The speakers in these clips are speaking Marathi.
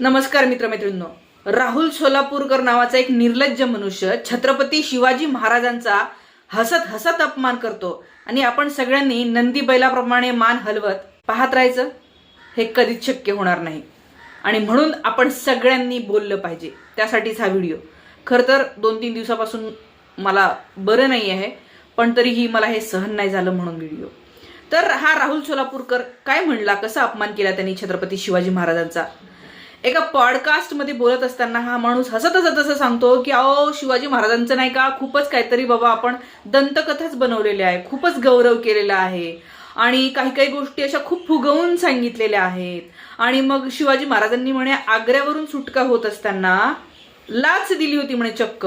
नमस्कार मित्रमैत्रिणींनो. राहुल सोलापूरकर नावाचा एक निर्लज्ज मनुष्य छत्रपती शिवाजी महाराजांचा हसत हसत अपमान करतो आणि आपण सगळ्यांनी नंदी बैलाप्रमाणे मान हलवत पाहत राहायचं? हे कधीच शक्य होणार नाही. आणि म्हणून आपण सगळ्यांनी बोललं पाहिजे. त्यासाठीच हा व्हिडिओ. खरं तर दोन तीन दिवसापासून मला बरं नाही आहे पण तरीही मला हे सहन नाही झालं म्हणून व्हिडिओ. तर हा राहुल सोलापूरकर काय म्हणला कसा अपमान केला त्यांनी छत्रपती शिवाजी महाराजांचा? एका पॉडकास्टमध्ये बोलत असताना हा माणूस हसत हसत असं सांगतो की अहो शिवाजी महाराजांचं नाही का? खूपच काहीतरी बाबा आपण दंतकथाच बनवलेल्या आहे. खूपच गौरव केलेला आहे. आणि काही काही गोष्टी अशा खूप फुगवून सांगितलेल्या आहेत. आणि मग शिवाजी महाराजांनी म्हणे आग्र्यावरून सुटका होत असताना लाच दिली होती म्हणे चक्क.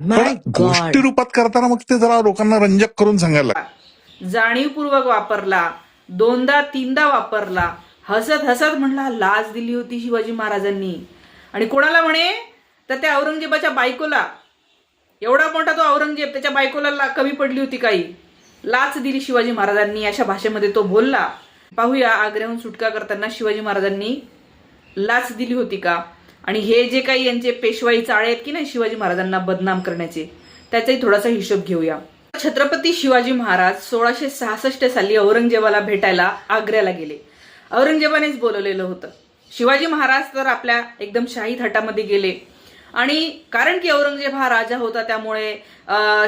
पण गोष्टी रूपात करताना मग ते जरा लोकांना रंजक करून सांगायला. जाणीवपूर्वक वापरला दोनदा तीनदा वापरला हसत हसत म्हणला लाच दिली होती शिवाजी महाराजांनी. आणि कोणाला म्हणे? तर त्या औरंगजेबाच्या बायकोला. एवढा मोठा तो औरंगजेब त्याच्या बायकोला कमी पडली होती काही. लाच दिली शिवाजी महाराजांनी अशा भाषेमध्ये तो बोलला. पाहूया आग्र्याहून सुटका करताना शिवाजी महाराजांनी लाच दिली होती का? आणि हे जे काही यांचे पेशवाई चाळे आहेत की नाही शिवाजी महाराजांना बदनाम करण्याचे त्याचाही थोडासा हिशोब घेऊया. छत्रपती शिवाजी महाराज सोळाशे सहासष्ट साली औरंगजेबाला भेटायला आग्र्याला गेले. औरंगजेबानेच बोलवलेलं होतं. शिवाजी महाराज तर आपल्या एकदम शाही थाटामध्ये गेले. आणि कारण की औरंगजेब हा राजा होता त्यामुळे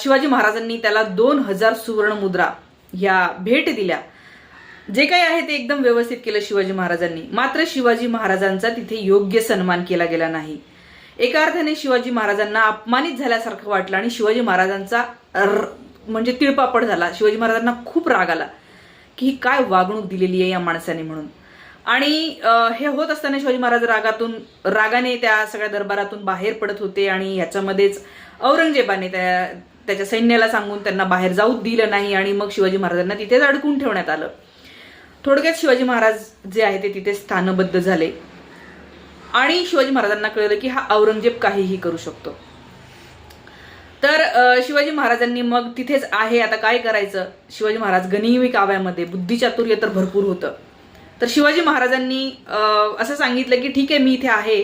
शिवाजी महाराजांनी त्याला दोन हजार सुवर्ण मुद्रा ह्या भेट दिल्या. जे काही आहे ते एकदम व्यवस्थित केलं शिवाजी महाराजांनी. मात्र शिवाजी महाराजांचा तिथे योग्य सन्मान केला गेला नाही. एका अर्थाने शिवाजी महाराजांना अपमानित झाल्यासारखं वाटलं आणि शिवाजी महाराजांचा म्हणजे तिळपापड झाला. शिवाजी महाराजांना खूप राग आला की ही काय वागणूक दिलेली आहे या माणसाने म्हणून. आणि हे होत असताना शिवाजी महाराज रागातून रागाने त्या सगळ्या दरबारातून बाहेर पडत होते आणि ह्याच्यामध्येच औरंगजेबाने त्या त्याच्या सैन्याला सांगून त्यांना बाहेर जाऊ दिलं नाही आणि मग शिवाजी महाराजांना तिथेच अडकून ठेवण्यात आलं. थोडक्यात शिवाजी महाराज जे आहे ते तिथे स्थानबद्ध झाले. आणि शिवाजी महाराजांना कळलं की हा औरंगजेब काहीही करू शकतो. तर शिवाजी महाराजांनी मग तिथेच आहे आता काय करायचं? शिवाजी महाराज गनिमी काव्यामध्ये बुद्धिचातुर्य तर भरपूर होतं. तर शिवाजी महाराजांनी असं सांगितलं की ठीक आहे मी इथे आहे.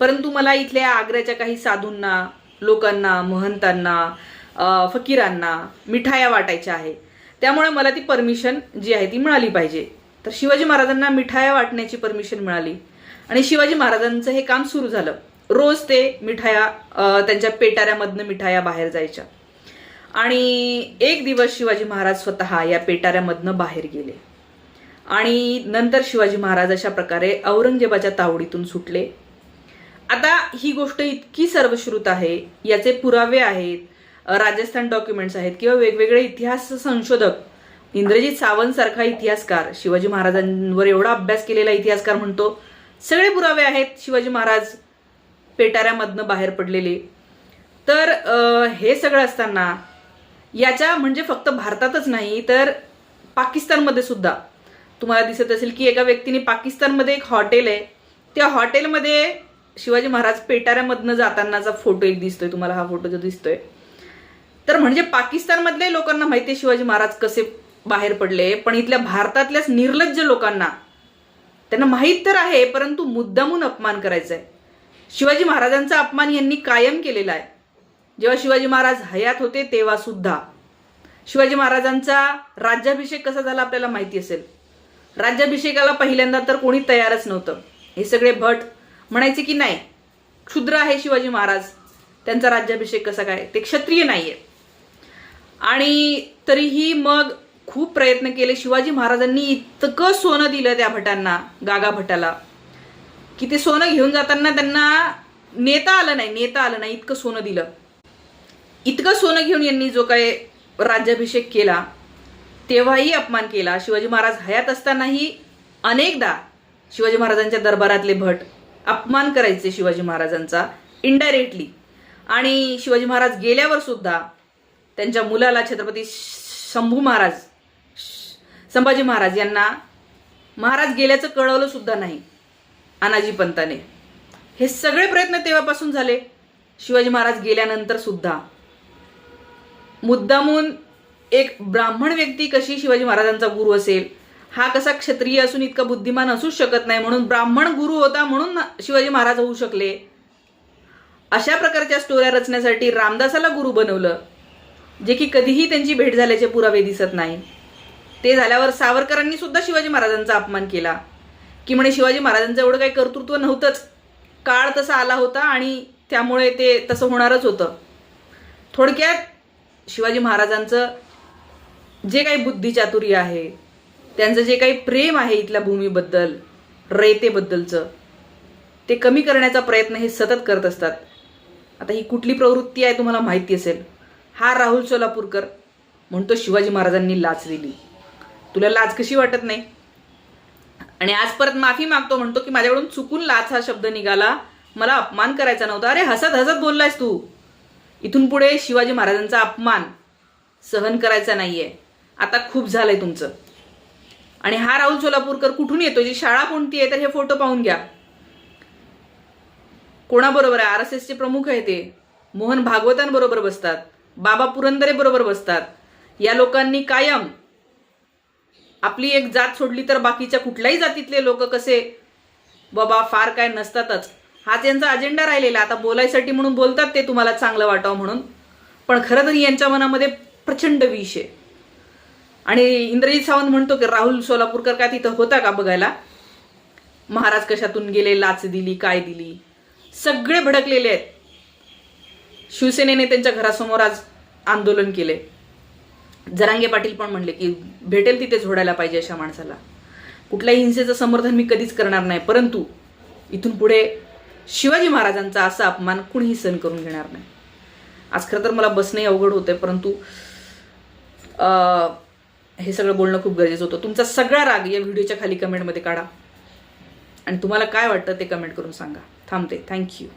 परंतु मला इथल्या आग्र्याच्या काही साधूंना लोकांना महंतांना फकीरांना मिठाया वाटायच्या आहे. त्यामुळे मला ती परमिशन जी आहे ती मिळाली पाहिजे. तर शिवाजी महाराजांना मिठाया वाटण्याची परमिशन मिळाली. आणि शिवाजी महाराजांचं हे काम सुरू झालं. रोज ते मिठाया त्यांच्या पेटाऱ्यामधनं मिठाया बाहेर जायच्या. आणि एक दिवस शिवाजी महाराज स्वतः या पेटाऱ्यामधनं बाहेर गेले. आणि नंतर शिवाजी महाराज अशा प्रकारे औरंगजेबाच्या तावडीतून सुटले. आता ही गोष्ट इतकी सर्वश्रुत आहे याचे पुरावे आहेत राजस्थान डॉक्युमेंट्स आहेत किंवा वेगवेगळे इतिहास संशोधक इंद्रजित सावंत सारखा इतिहासकार शिवाजी महाराजांवर एवढा अभ्यास केलेला इतिहासकार म्हणतो सगळे पुरावे आहेत शिवाजी महाराज पेटाऱ्यामधनं बाहेर पडलेले. तर हे सगळं असताना याच्या म्हणजे फक्त भारतातच नाही तर पाकिस्तानमध्ये सुद्धा. तुम्हाला दिसत असेल की एका व्यक्तीने पाकिस्तानमध्ये एक हॉटेल आहे. त्या हॉटेलमध्ये शिवाजी महाराज पेटाऱ्यामधनं जातानाचा फोटो एक दिसतोय तुम्हाला हा फोटो जो दिसतोय. तर म्हणजे पाकिस्तानमधल्या लोकांना माहिती आहे शिवाजी महाराज कसे बाहेर पडले पण इथल्या भारतातल्याच निर्लज्ज लोकांना. त्यांना माहीत तर आहे परंतु मुद्दामून अपमान करायचा आहे शिवाजी महाराजांचा अपमान यांनी कायम केलेला आहे. जेव्हा शिवाजी महाराज हयात होते तेव्हा सुद्धा. शिवाजी महाराजांचा राज्याभिषेक कसा झाला आपल्याला माहिती असेल. राज्याभिषेकाला पहिल्यांदा तर कोणी तयारच नव्हतं. हे सगळे भट म्हणायचे की नाही क्षुद्र आहे शिवाजी महाराज. त्यांचा राज्याभिषेक कसा काय? ते क्षत्रिय नाही आहेत आणि तरीही मग खूप प्रयत्न केले. शिवाजी महाराजांनी इतकं सोनं दिलं त्या भटांना गागा भटाला. की ते सोनं घेऊन जाताना त्यांना नेता आलं नाही नेता आलं नाही इतकं सोनं दिलं. इतकं सोनं घेऊन यांनी जो काय राज्याभिषेक केला तेव्हाही अपमान केला. शिवाजी महाराज हयात असतानाही अनेकदा शिवाजी महाराजांच्या दरबारातले भट अपमान करायचे शिवाजी महाराजांचा इनडायरेक्टली आणि शिवाजी महाराज गेल्यावर सुद्धा त्यांच्या मुलाला छत्रपती शंभू महाराज संभाजी महाराज यांना महाराज गेल्याचं कळवलं सुद्धा नाही अनाजी पंताने. हे सगळे प्रयत्न तेव्हापासून झाले. शिवाजी महाराज गेल्यानंतर सुद्धा. मुद्दामून एक ब्राह्मण व्यक्ती कशी शिवाजी महाराजांचा गुरु असेल हा कसा क्षत्रिय असून इतका बुद्धिमान असूच शकत नाही म्हणून ब्राह्मण गुरु होता म्हणून शिवाजी महाराज होऊ शकले. अशा प्रकारच्या स्टोऱ्या रचण्यासाठी रामदासाला गुरु बनवलं जे की कधीही त्यांची भेट झाल्याचे पुरावे दिसत नाही. ते झाल्यावर सावरकरांनी सुद्धा शिवाजी महाराजांचा अपमान केला. की म्हणे शिवाजी महाराजांचं एवढं काही कर्तृत्व नव्हतंच. काळ तसा आला होता आणि त्यामुळे ते तसं होणारच होतं. थोडक्यात शिवाजी महाराजांचं जे काही बुद्धिचातुर्य आहे त्यांचं जे काही प्रेम आहे इथल्या भूमीबद्दल रयतेबद्दलचं ते कमी करण्याचा प्रयत्न हे सतत करत असतात. आता ही कुठली प्रवृत्ती आहे तुम्हाला माहिती असेल. हा राहुल सोलापूरकर म्हणतो शिवाजी महाराजांनी लाच दिली तुला लाच कशी वाटत नाही? आणि आज परत माफी मागतो म्हणतो की माझ्याकडून चुकून लाच हा शब्द निघाला. मला अपमान करायचा नव्हता. अरे हसत हसत बोललायस तू. इथून पुढे शिवाजी महाराजांचा अपमान सहन करायचा नाहीये. आता खूप झालंय तुमचं. आणि हा राहुल सोलापूरकर कुठून येतो जी शाळा कोणती आहे तर हे फोटो पाहून घ्या. कोणाबरोबर आहे? आर एस एसचे प्रमुख आहे ते. मोहन भागवतांबरोबर बसतात. बाबा पुरंदरे बरोबर बसतात. या लोकांनी कायम आपली एक जात सोडली तर बाकीच्या कुठल्याही जातीतले लोक कसे? बाबा फार काय नसतातच. हाच यांचा अजेंडा राहिलेला. आता बोलायसाठी म्हणून बोलतात ते तुम्हाला चांगलं वाटावं म्हणून. पण खरं तर यांच्या मनामध्ये प्रचंड विष आहे. आणि इंद्रजित सावंत म्हणतो की राहुल सोलापूरकर काय तिथं होता का बघायला? महाराज कशातून गेले? लाच दिली काय दिली? सगळे भडकलेले आहेत. शिवसेनेने त्यांच्या घरासमोर आज आंदोलन केले जरांगे पाटील पण म्हणले की भेटेल तिथे झोडायला पाहिजे अशा माणसाला. कुठल्याही हिंसेचं समर्थन मी कधीच करणार नाही परंतु इथून पुढे शिवाजी महाराजांचा असा अपमान कुणीही सहन करून घेणार नाही. आज खरं तर मला बसणंही अवघड होतंय परंतु हे सगळं बोलणं खूप गरजेचं होतं. तुमचा सगळा राग या व्हिडिओच्या खाली कमेंटमध्ये काढा. आणि तुम्हाला काय वाटतं ते कमेंट करून सांगा. थांबते. थँक्यू.